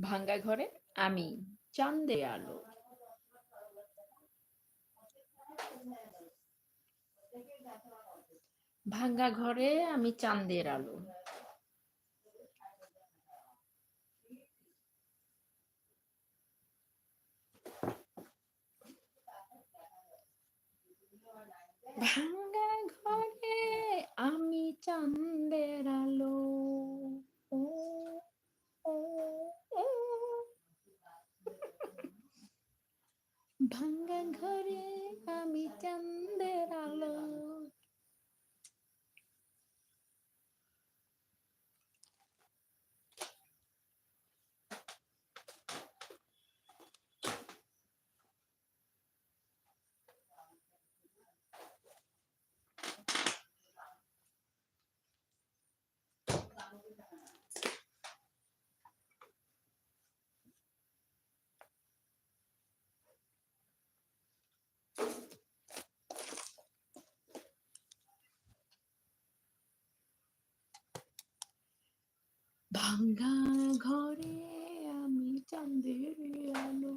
ভাঙ্গা ঘরে আমি চান্দে আলো। ভাঙ্গা ঘরে আমি চান্দের আলো। ভাঙ্গা ঘরে আমি চান্দের আলো ও, ও, ও। ভাঙ্গা ঘরে আমি চাঁদের আলো ভাঙ্গা ঘরে আমি চাঁদের আলো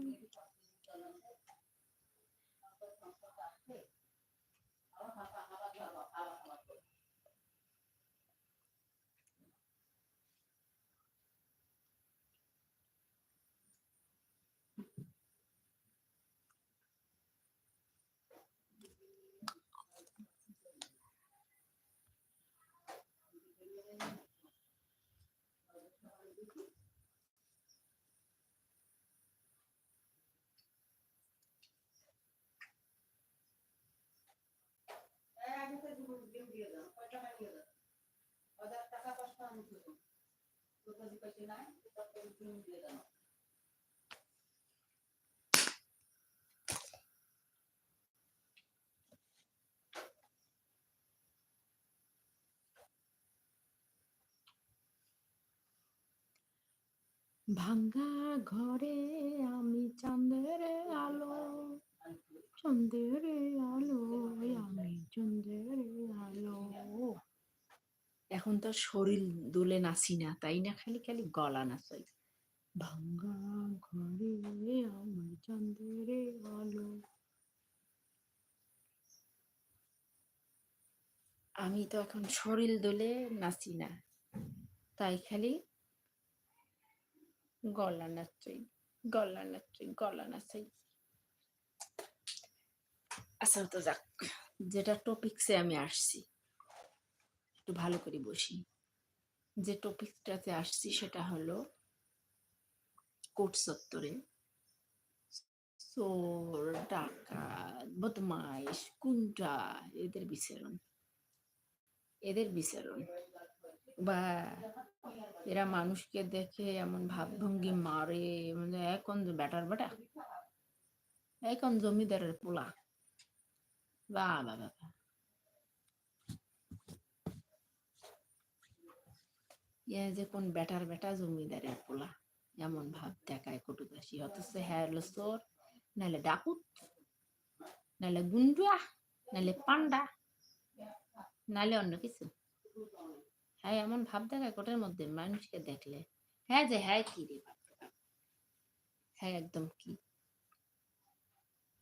ভাঙ্গা ঘরে আমি চাঁদের আলো চাঁদের আলো আমি চাঁদের আলো এখন তো শরীর দুলে নাচি না, তাই না? খালি খালি গলা নাচাই। ভাঙ্গা ঘরে আমি চাঁদের আলো। আমি তো এখন শরীর দোলে নাচি না, তাই খালি গলা নাচাই গলা নাচাই গলা নাচাই। আচ্ছা তো যাক, যেটা টপিকসে আমি আসছি। একটু ভালো করে বসি। যে টপিকটাতে আসছি সেটা হলো কোট চত্বরে। চোর, ডাকাত, বদমাইশ কুন্টা এদের বিচরণ। এদের বিচরণ। বা এরা মানুষকে দেখে এমন ভাবভঙ্গি মারে মানে এখন ব্যাটার বেটা এখন জমিদারের পোলা। বা বাবা ইয়ে যে কোন বেটার বেটা জমিদারের পোলা এমন ভাব দেখায় কটুকাশি অথচ হ্যাঁ হলো চোর নাহলে ডাকুত নাহলে গুন্ডুয়া নাহলে পান্ডা নাহলে অন্য কিছু। হ্যাঁ এমন ভাব দেখায় কোটের মধ্যে মানুষকে দেখলে। হ্যাঁ যে হ্যাঁ কি রে হ্যাঁ একদম কি।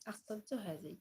আশ্চর্য হয়ে যায়